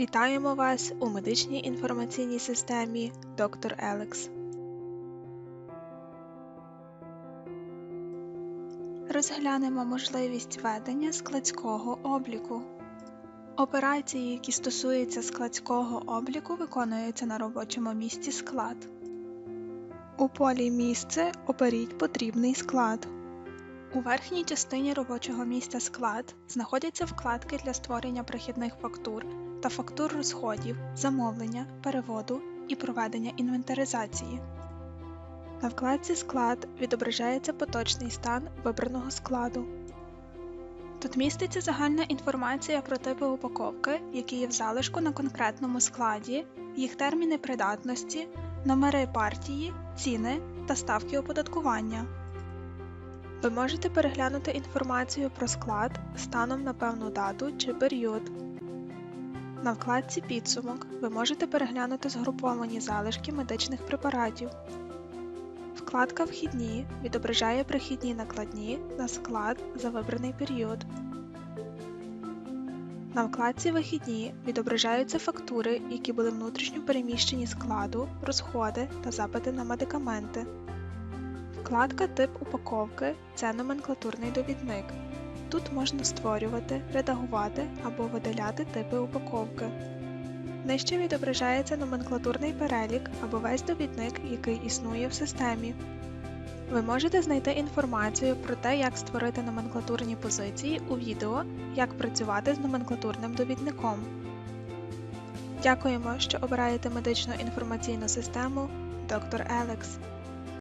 Вітаємо вас у медичній інформаційній системі Доктор Елекс. Розглянемо можливість ведення складського обліку. Операції, які стосуються складського обліку, виконуються на робочому місці склад. У полі Місце оберіть потрібний склад. У верхній частині робочого місця склад знаходяться вкладки для створення прихідних фактур та фактур розходів, замовлення, переводу і проведення інвентаризації. На вкладці Склад відображається поточний стан вибраного складу. Тут міститься загальна інформація про типи упаковки, які є в залишку на конкретному складі, їх терміни придатності, номери партії, ціни та ставки оподаткування. Ви можете переглянути інформацію про склад станом на певну дату чи період. На вкладці Підсумок ви можете переглянути згруповані залишки медичних препаратів. Вкладка Вхідні відображає прихідні накладні на склад за вибраний період. На вкладці Вихідні відображаються фактури, які були внутрішньо переміщені складу, розходи та запити на медикаменти. Вкладка Тип упаковки це номенклатурний довідник. Тут можна створювати, редагувати або видаляти типи упаковки. Нижче відображається номенклатурний перелік або весь довідник, який існує в системі. Ви можете знайти інформацію про те, як створити номенклатурні позиції у відео, як працювати з номенклатурним довідником. Дякуємо, що обираєте медичну інформаційну систему Доктор Елекс.